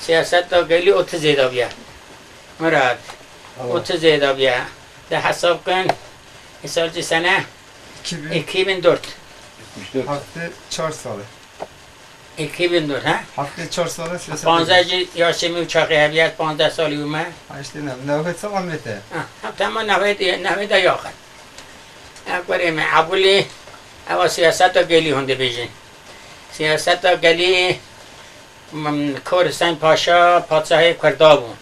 سیاست تا گلی ات زیدا بیا مراد ات زیدا بیا ده حساب کن این سال چه سنه 2000 2004 hafta 4 salı. 2004 ha Hafta 4 salı siyaset. 15 جی یاشمی و چاقی هویت 15 سالی اومد Ha işte ne? Ne vakit amete. هم تمام نوید نوید یاخن اکبر من عبولی اما سیاست تا گلی هنده بیجین سیاست تا گلی م- کورستان پاشا پادشاه کردا بود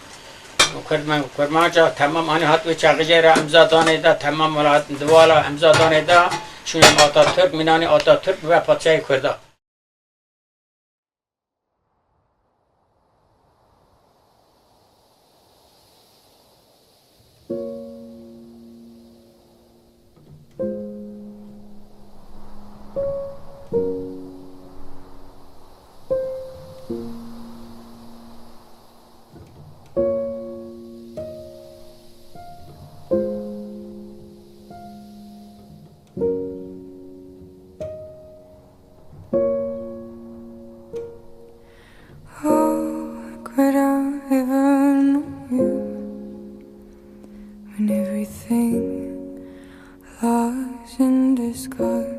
کرمان کرمانجا تمام آن هات و چاقی را امضا دانه دا تمام ولایت دوالا امضا دانه دا شونم آتا ترک مینانی آتا ترک و پادشاه کردا in disguise?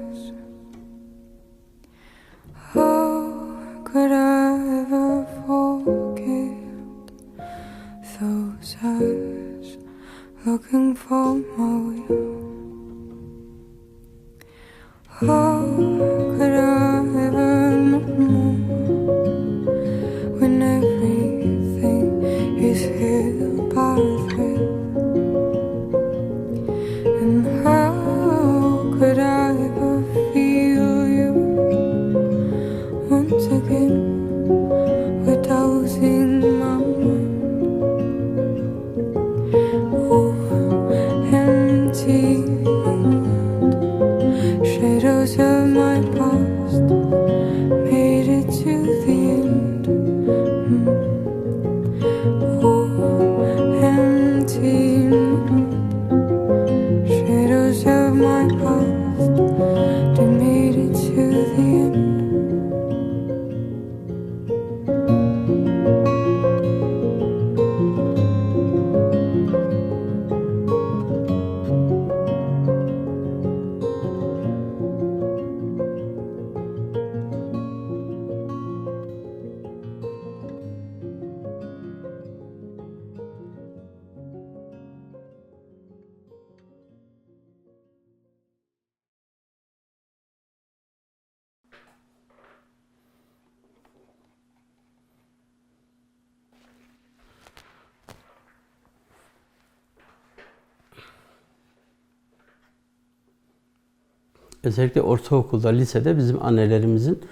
Özellikle ortaokulda, lisede bizim annelerimizin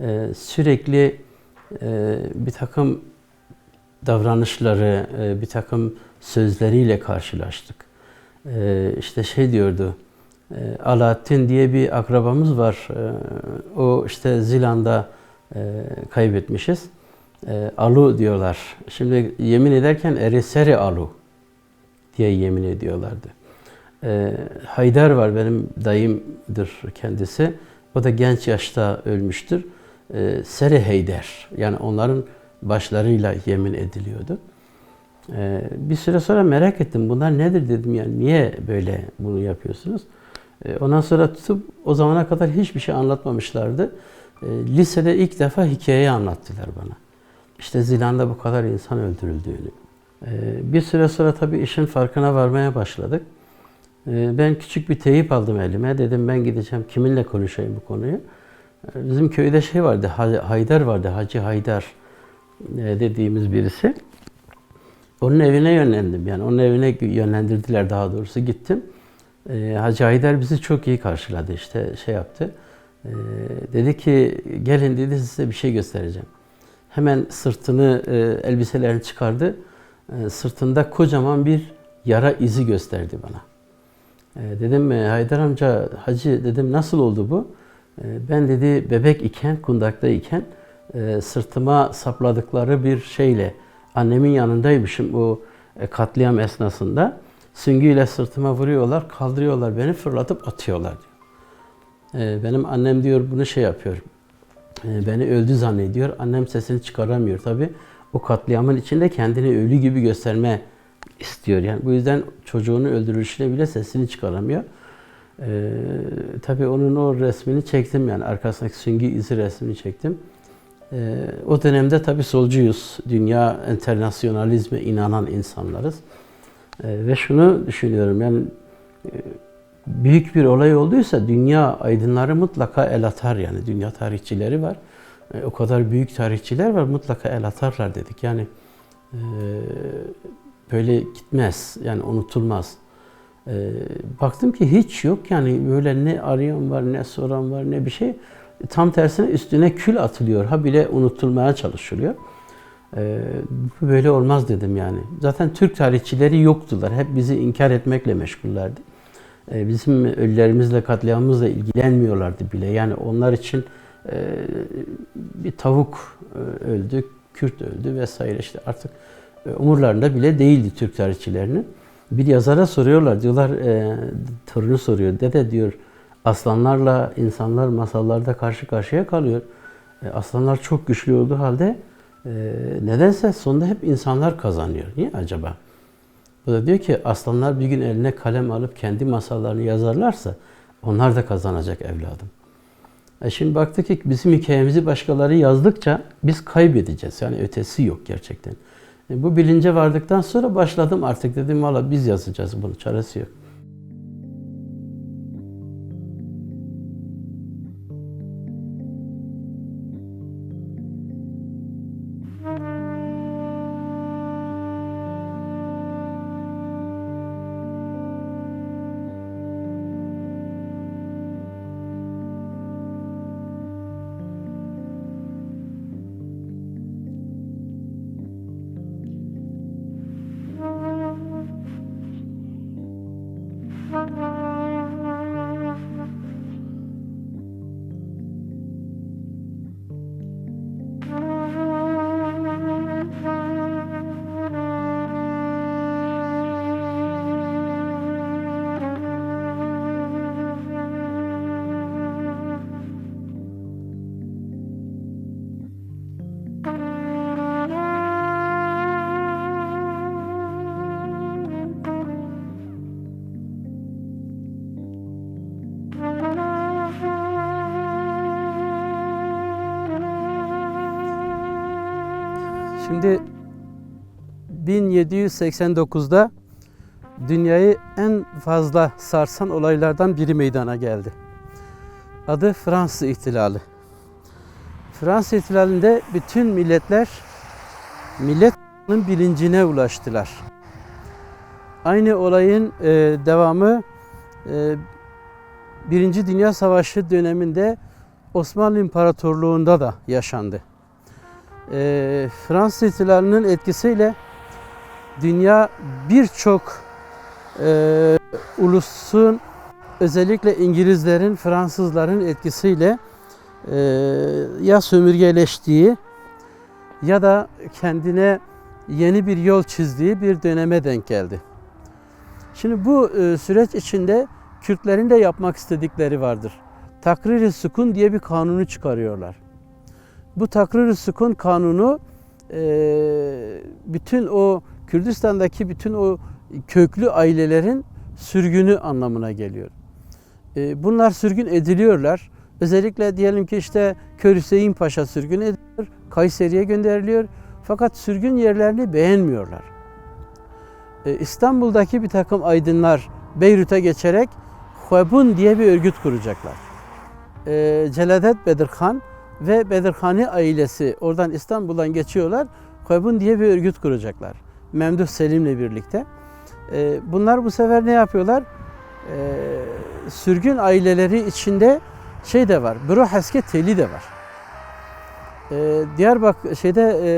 e, sürekli e, bir takım davranışları, e, bir takım sözleriyle karşılaştık. E, işte şey diyordu, e, Alaaddin diye bir akrabamız var. E, o işte Zilan'da e, kaybetmişiz. E, Alu diyorlar. Şimdi yemin ederken Ereseri Alu diye yemin ediyorlardı. Ee, Haydar var benim dayımdır kendisi. O da genç yaşta ölmüştür. Ee, Seri Heyder yani onların başlarıyla yemin ediliyordu. Ee, bir süre sonra merak ettim bunlar nedir dedim yani niye böyle bunu yapıyorsunuz? Ee, ondan sonra tutup o zamana kadar hiçbir şey anlatmamışlardı. Ee, lisede ilk defa hikayeyi anlattılar bana. İşte Zilan'da bu kadar insan öldürüldüğünü. Ee, bir süre sonra tabii işin farkına varmaya başladık. Ee, Ben küçük bir teyip aldım elime. Dedim ben gideceğim kiminle konuşayım bu konuyu. Ee, Bizim köyde şey vardı, Ha- Haydar vardı, Hacı Haydar e, dediğimiz birisi. Onun evine yönlendim yani onun evine yönlendirdiler daha doğrusu gittim. Ee, Hacı Haydar bizi çok iyi karşıladı işte şey yaptı. Dedi ki gelin dedi size bir şey göstereceğim. Hemen sırtını, e, elbiselerini çıkardı. Sırtında kocaman bir yara izi gösterdi bana. E, dedim Haydar amca, hacı dedim nasıl oldu bu? E, ben dedi bebek iken, kundakta iken e, sırtıma sapladıkları bir şeyle annemin yanındaymışım o e, katliam esnasında. Süngüyle sırtıma vuruyorlar, kaldırıyorlar beni fırlatıp atıyorlar diyor. E, benim annem diyor bunu şey yapıyor. e, beni öldü zannediyor. Annem sesini çıkaramıyor tabi. o katliamın içinde kendini ölü gibi gösterme istiyor. Yani bu yüzden çocuğunu öldürülüşüne bile sesini çıkaramıyor. Ee, tabii onun o resmini çektim yani arkasındaki süngü izi resmini çektim. Ee, o dönemde tabii solcuyuz. Dünya internasyonalizme inanan insanlarız. Ee, ve şunu düşünüyorum yani e, büyük bir olay olduysa dünya aydınları mutlaka el atar yani dünya tarihçileri var. E, o kadar büyük tarihçiler var mutlaka el atarlar dedik. Yani e, böyle gitmez yani unutulmaz. E, baktım ki hiç yok yani böyle ne arayan var ne soran var ne bir şey. Tam tersine üstüne kül atılıyor. Ha bile unutulmaya çalışılıyor. E, böyle olmaz dedim yani. Zaten Türk tarihçileri yoktular. Hep bizi inkar etmekle meşgullerdi. E, bizim ölülerimizle, katliamımızla ilgilenmiyorlardı bile. Yani onlar için e, bir tavuk e, öldü, Kürt öldü vesaire işte artık umurlarında bile değildi Türk tarihçilerinin. Bir yazara soruyorlar, diyorlar, e, torunu soruyor, dede diyor, aslanlarla insanlar masallarda karşı karşıya kalıyor. E, aslanlar çok güçlü olduğu halde e, nedense sonunda hep insanlar kazanıyor. Niye acaba? Bu da diyor ki aslanlar bir gün eline kalem alıp kendi masallarını yazarlarsa onlar da kazanacak evladım. E şimdi baktık ki bizim hikayemizi başkaları yazdıkça biz kaybedeceğiz. Yani ötesi yok gerçekten. E bu bilince vardıktan sonra başladım artık dedim valla biz yazacağız bunu çaresi yok. Şimdi 1789'da dünyayı en fazla sarsan olaylardan biri meydana geldi. Adı Fransız İhtilali. Fransız İhtilali'nde bütün milletler milletin bilincine ulaştılar. Aynı olayın e, devamı e, Birinci Dünya Savaşı döneminde Osmanlı İmparatorluğu'nda da yaşandı e, Fransız ihtilalinin etkisiyle dünya birçok e, ulusun özellikle İngilizlerin, Fransızların etkisiyle e, ya sömürgeleştiği ya da kendine yeni bir yol çizdiği bir döneme denk geldi. Şimdi bu e, süreç içinde Kürtlerin de yapmak istedikleri vardır. Takrir-i sükun diye bir kanunu çıkarıyorlar. Bu takrir-i sükun kanunu e, bütün o Kürdistan'daki bütün o köklü ailelerin sürgünü anlamına geliyor. E, bunlar sürgün ediliyorlar. Özellikle diyelim ki işte Kör Hüseyin Paşa sürgün ediliyor, Kayseri'ye gönderiliyor. Fakat sürgün yerlerini beğenmiyorlar. E, İstanbul'daki bir takım aydınlar Beyrut'a geçerek Huebun diye bir örgüt kuracaklar. E, Celadet Bedirhan ve Bedirhani ailesi oradan İstanbul'dan geçiyorlar. Huebun diye bir örgüt kuracaklar. Memduh Selim'le birlikte. E, bunlar bu sefer ne yapıyorlar? E, sürgün aileleri içinde şey de var. Büro Haske Teli de var. E, Diyarbakır şeyde e,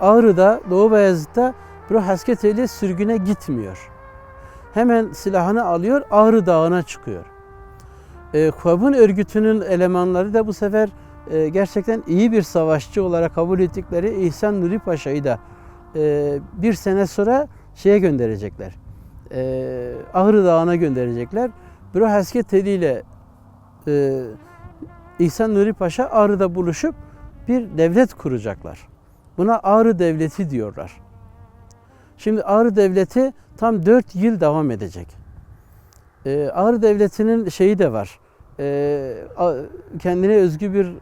Ağrı'da, Doğu Beyazıt'ta Büro Haske Teli sürgüne gitmiyor. Hemen silahını alıyor, Ağrı Dağı'na çıkıyor. E, Huebun örgütünün elemanları da bu sefer e, gerçekten iyi bir savaşçı olarak kabul ettikleri İhsan Nuri Paşa'yı da e, bir sene sonra şeye gönderecekler. E, Ağrı Dağı'na gönderecekler. Büro Hasket Teli ile e, İhsan Nuri Paşa Ağrı'da buluşup bir devlet kuracaklar. Buna Ağrı Devleti diyorlar. Şimdi Ağrı Devleti tam 4 yıl devam edecek. Ee, Ağrı Devleti'nin şeyi de var. Ee, kendine özgü bir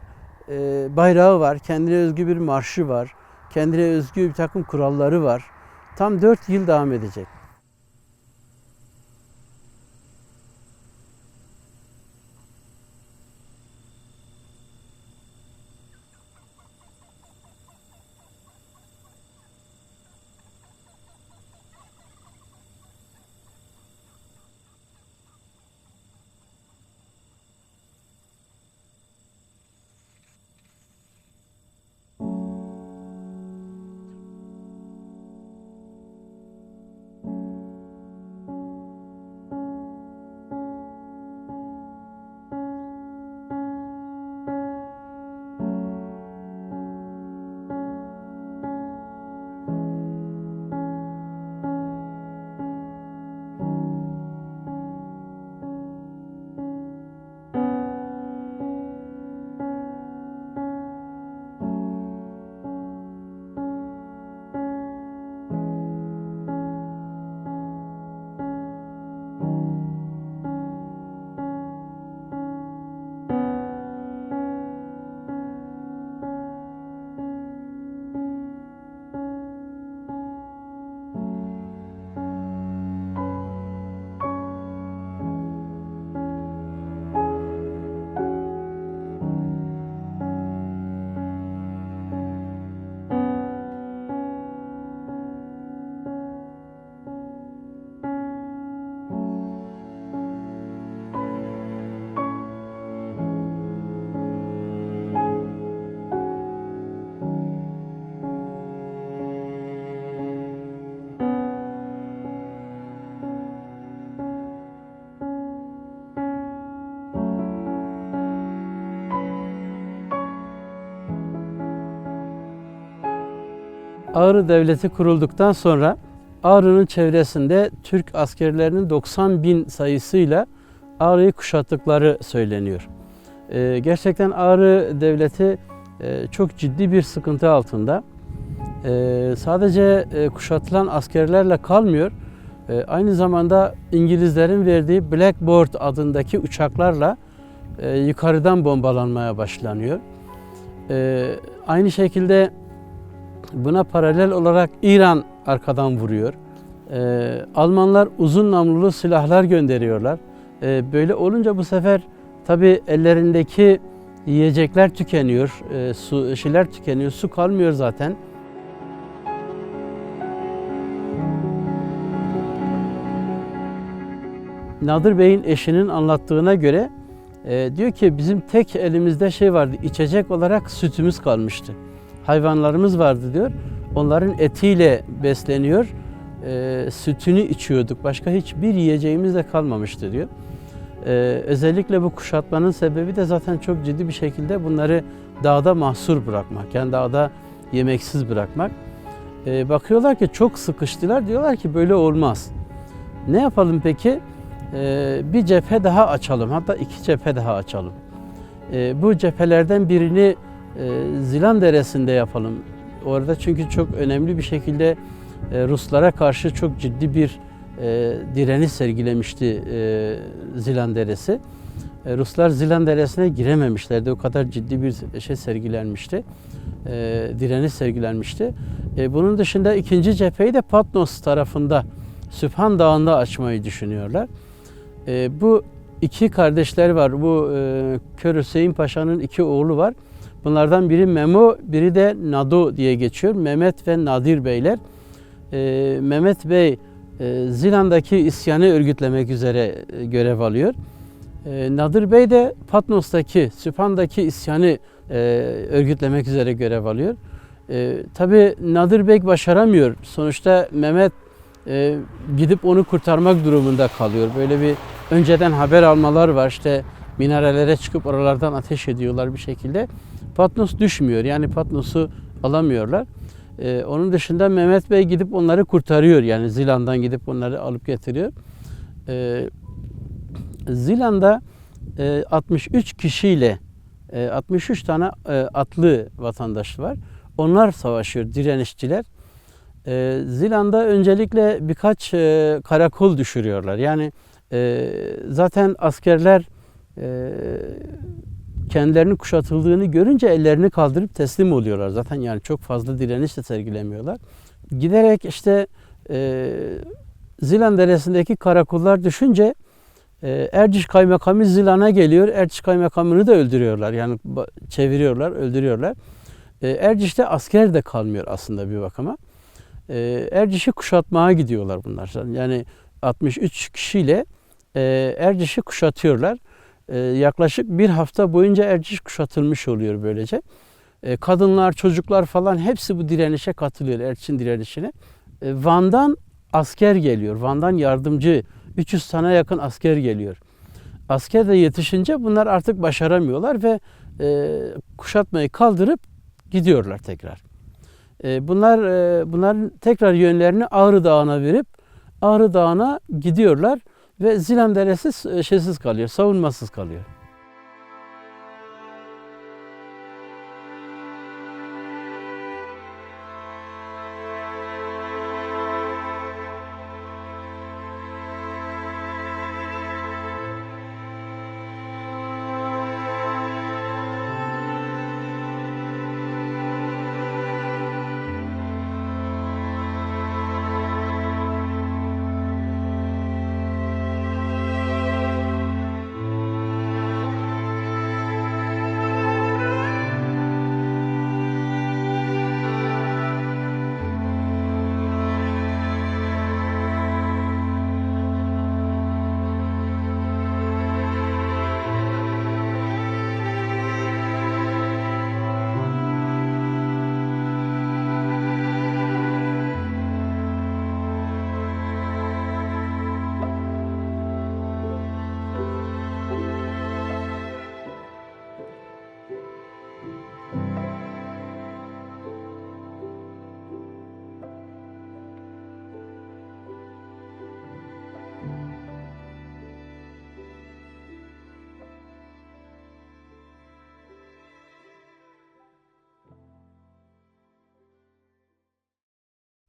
e, bayrağı var, kendine özgü bir marşı var, kendine özgü bir takım kuralları var. Tam 4 yıl devam edecek. Ağrı Devleti kurulduktan sonra Ağrı'nın çevresinde Türk askerlerinin 90 bin sayısıyla Ağrı'yı kuşattıkları söyleniyor. Ee, gerçekten Ağrı Devleti e, çok ciddi bir sıkıntı altında. Ee, sadece e, kuşatılan askerlerle kalmıyor, e, aynı zamanda İngilizlerin verdiği Blackboard adındaki uçaklarla e, yukarıdan bombalanmaya başlanıyor. E, aynı şekilde Buna paralel olarak İran arkadan vuruyor. Ee, Almanlar uzun namlulu silahlar gönderiyorlar. Ee, böyle olunca bu sefer tabi ellerindeki yiyecekler tükeniyor, e, su şeyler tükeniyor, su kalmıyor zaten. Nadir Bey'in eşinin anlattığına göre e, diyor ki bizim tek elimizde şey vardı, içecek olarak sütümüz kalmıştı hayvanlarımız vardı diyor. Onların etiyle besleniyor, e, sütünü içiyorduk. Başka hiçbir yiyeceğimiz de kalmamıştı diyor. E, özellikle bu kuşatmanın sebebi de zaten çok ciddi bir şekilde bunları dağda mahsur bırakmak. Yani dağda yemeksiz bırakmak. E, bakıyorlar ki çok sıkıştılar. Diyorlar ki böyle olmaz. Ne yapalım peki? E, bir cephe daha açalım. Hatta iki cephe daha açalım. E, bu cephelerden birini Zilan Deresi'nde yapalım. Orada çünkü çok önemli bir şekilde e, Ruslara karşı çok ciddi bir e, direniş sergilemişti e, Zilan Deresi. Ruslar Zilan Deresi'ne girememişlerdi. O kadar ciddi bir şey sergilenmişti. E, direniş sergilenmişti. Bunun dışında ikinci cepheyi de Patnos tarafında Sübhan Dağı'nda açmayı düşünüyorlar. Bu iki kardeşler var. Bu e, Kör Hüseyin Paşa'nın iki oğlu var. Bunlardan biri Memo, biri de Nado diye geçiyor. Mehmet ve Nadir Beyler. Ee, Mehmet Bey e, Zilan'daki isyanı örgütlemek üzere e, görev alıyor. Ee, Nadir Bey de Patmos'taki, Süphan'daki isyanı e, örgütlemek üzere görev alıyor. Ee, Tabi Nadir Bey başaramıyor. Sonuçta Mehmet e, gidip onu kurtarmak durumunda kalıyor. Böyle bir önceden haber almalar var. İşte minarelere çıkıp oralardan ateş ediyorlar bir şekilde. Patnos düşmüyor. Yani Patnos'u alamıyorlar. Ee, onun dışında Mehmet Bey gidip onları kurtarıyor. Yani Zilan'dan gidip onları alıp getiriyor. Ee, Zilan'da e, 63 kişiyle e, 63 tane e, atlı vatandaş var. Onlar savaşıyor, direnişçiler. E, Zilan'da öncelikle birkaç e, karakol düşürüyorlar. Yani e, zaten askerler e, kendilerinin kuşatıldığını görünce ellerini kaldırıp teslim oluyorlar. Zaten yani çok fazla direniş de sergilemiyorlar. Giderek işte e, Zilan Deresi'ndeki karakollar düşünce e, Erciş Kaymakamı Zilan'a geliyor. Erciş Kaymakamını da öldürüyorlar. Yani çeviriyorlar, öldürüyorlar. E, Erciş'te asker de kalmıyor aslında bir bakıma. E, Erciş'i kuşatmaya gidiyorlar bunlar. Yani 63 kişiyle e, Erciş'i kuşatıyorlar. E, yaklaşık bir hafta boyunca Erciş kuşatılmış oluyor böylece. E, kadınlar, çocuklar falan hepsi bu direnişe katılıyor, Erciş'in direnişine. E, Van'dan asker geliyor, Van'dan yardımcı 300 tane yakın asker geliyor. Asker de yetişince bunlar artık başaramıyorlar ve e, kuşatmayı kaldırıp gidiyorlar tekrar. Bunlar e, bunların tekrar yönlerini Ağrı Dağı'na verip Ağrı Dağı'na gidiyorlar ve Zilan Deresi şeysiz kalıyor, savunmasız kalıyor.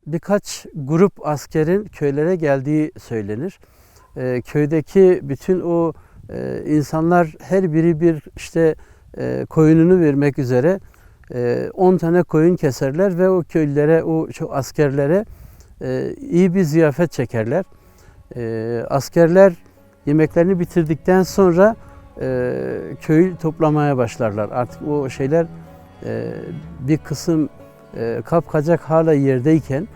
Birkaç grup askerin köylere geldiği söylenir. Ee, köydeki bütün o e, insanlar her biri bir işte e, koyununu vermek üzere e, 10 tane koyun keserler ve o köylülere, o şu askerlere e, iyi bir ziyafet çekerler. E, askerler yemeklerini bitirdikten sonra e, köyü toplamaya başlarlar. Artık o şeyler e, bir kısım e, kapkacak hala yerdeyken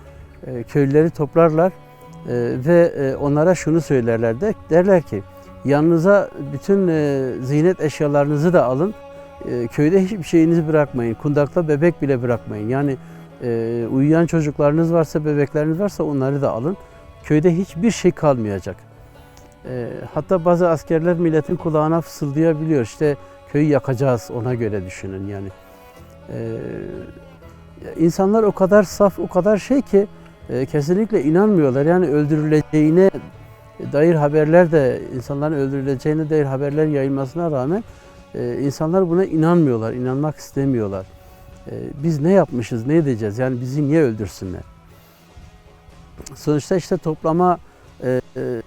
e, köylüleri toplarlar e, ve e, onlara şunu söylerler de derler ki yanınıza bütün e, ziynet eşyalarınızı da alın. E, köyde hiçbir şeyinizi bırakmayın. Kundakta bebek bile bırakmayın. Yani e, uyuyan çocuklarınız varsa, bebekleriniz varsa onları da alın. Köyde hiçbir şey kalmayacak. E, hatta bazı askerler milletin kulağına fısıldayabiliyor. İşte köyü yakacağız ona göre düşünün yani. İnsanlar o kadar saf, o kadar şey ki e, kesinlikle inanmıyorlar. Yani öldürüleceğine dair haberler de insanların öldürüleceğine dair haberler yayılmasına rağmen e, insanlar buna inanmıyorlar, inanmak istemiyorlar. E, biz ne yapmışız, ne edeceğiz? Yani bizi niye öldürsünler? Sonuçta işte toplama e, e,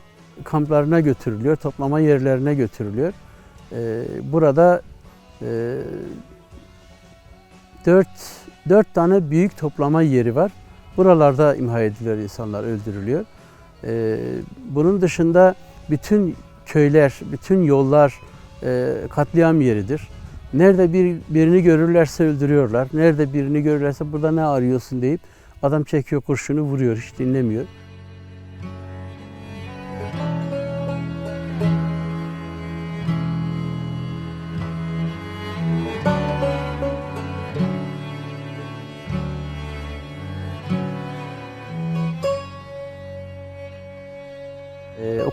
kamplarına götürülüyor, toplama yerlerine götürülüyor. E, burada e, dört, dört tane büyük toplama yeri var. Buralarda imha ediliyor insanlar, öldürülüyor. Ee, bunun dışında bütün köyler, bütün yollar e, katliam yeridir. Nerede bir, birini görürlerse öldürüyorlar. Nerede birini görürlerse burada ne arıyorsun deyip adam çekiyor kurşunu vuruyor, hiç dinlemiyor.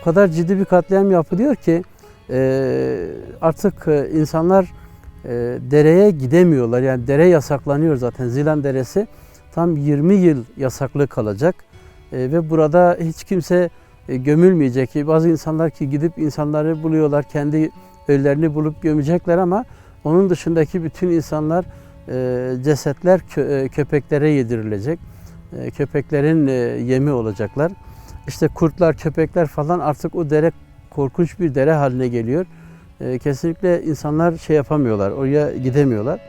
O kadar ciddi bir katliam yapılıyor ki e, artık e, insanlar e, dereye gidemiyorlar. Yani dere yasaklanıyor zaten. Zilan Deresi tam 20 yıl yasaklı kalacak. E, ve burada hiç kimse e, gömülmeyecek. Bazı insanlar ki gidip insanları buluyorlar, kendi ölülerini bulup gömecekler ama onun dışındaki bütün insanlar e, cesetler kö- e, köpeklere yedirilecek. E, köpeklerin e, yemi olacaklar. İşte kurtlar, köpekler falan artık o dere korkunç bir dere haline geliyor. E, kesinlikle insanlar şey yapamıyorlar, oraya gidemiyorlar.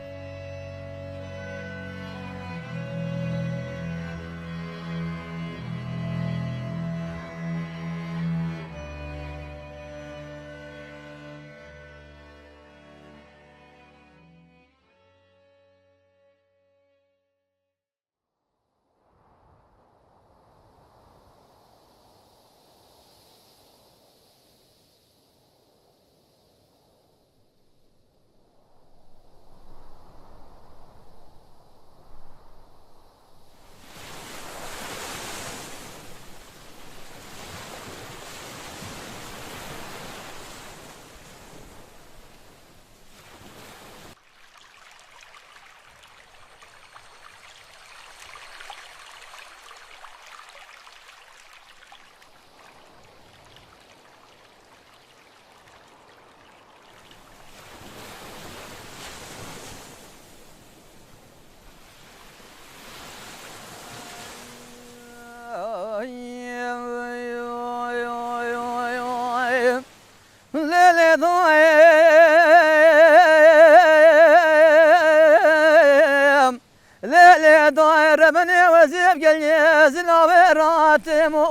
Yazın averatım o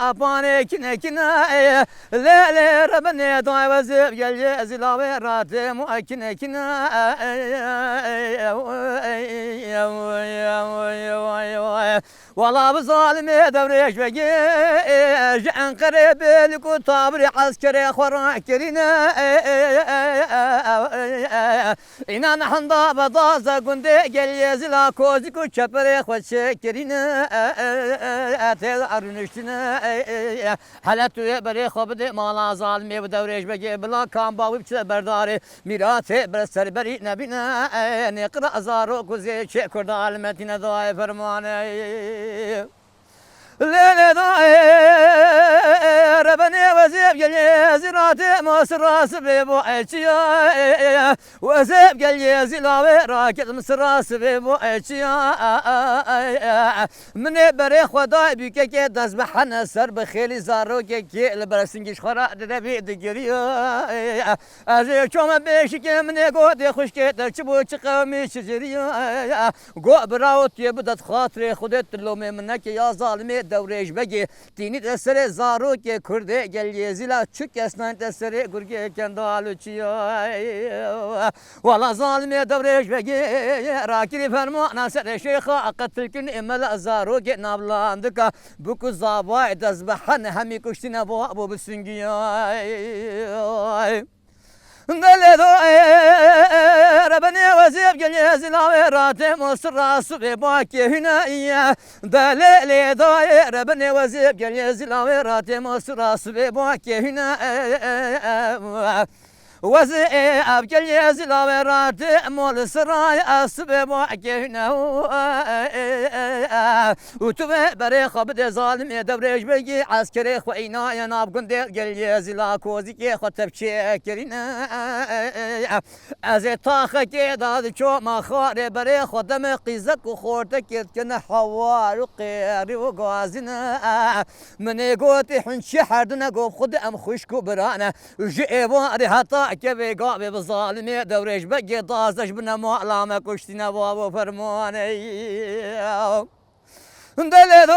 apane kine kine Lele beni doyum vazip gel yazın averatım o Ankara'ya belku tabri askere khorak kerine İnan handa badaza gunde gel yezila kozi ku çapere khoşe kerine Tel arunuştine Halatü beri khobde mala zalmi bu devreş bege bila kan bavip çile berdari. Mirate ber serberi nebine. Nekra azaro kuzi çe kurda almetine dua fermane. Lele dair beni vezip gel zirati masrası ve bu eçiya Vezip gel zilave raket masrası ve bu eçiya Mine bere khuda büke ke dazbahana ser bekhili zaro ke ke elbersin de giriyor Azı çoma beşi ke mine gode hoş ke terçi bu çıkamış çiriyor Go bravo diye bu dat hatri khudet lo memne devrej bege dini desere zaro ke kurde gel yezila çük esnan desere gurge kendo aluçiyo valla zalime devrej bege rakiri fermo nasere şeyha akatil gün emel zaro ke nablandıka bu kuzaba edazbahan hemi kuştine bu bu süngüyo Gele doer beni vazif gelezin averate mısrası ve bakke hüneyye Delele doer beni vazif gelezin averate mısrası ve bakke hüneyye يا زلاوي راتي مول سراي أسبي باكي هنا وتبه بري خبد ظالم دوريش بيجي عسكري خوينا يناب قنديل قال يا زلا كوزي كي خطب شكرنا از تاخه که داد چو ما خاره برای خودم قیزک و خورده کرد کنه حوار و قیری و گازینه من گوتی حنشی حردنه گو خود ام خوشکو برانه جی ایواری حتا که بگا به ظالمی دورش بگی دازش بنا معلامه کشتینه بابا فرمانه دل دو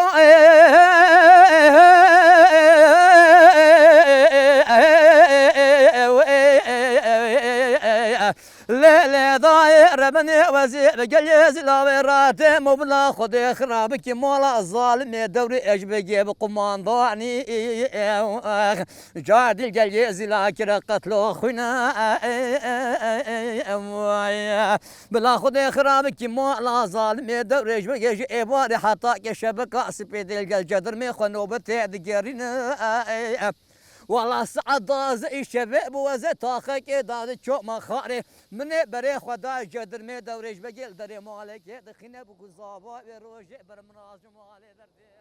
ضاير بني وزير قليز لاوي راتم وبلا خد خرابك مولا الظالم دوري إيش بجيب قمانداني جاد القليز لاكر قتلو خونا بلا خود خراب کی مولا ظالم دوري إيش بجيب إيباري حطاك شبكة سبيد القل جدر می خنوبت دگرین سعد داز الشباب وزي طاقة داد شو ما خاري من بري خدا جدر مي دوريش بقيل دري مالك دخينا بقزابا بروجي برمناز مالي دردي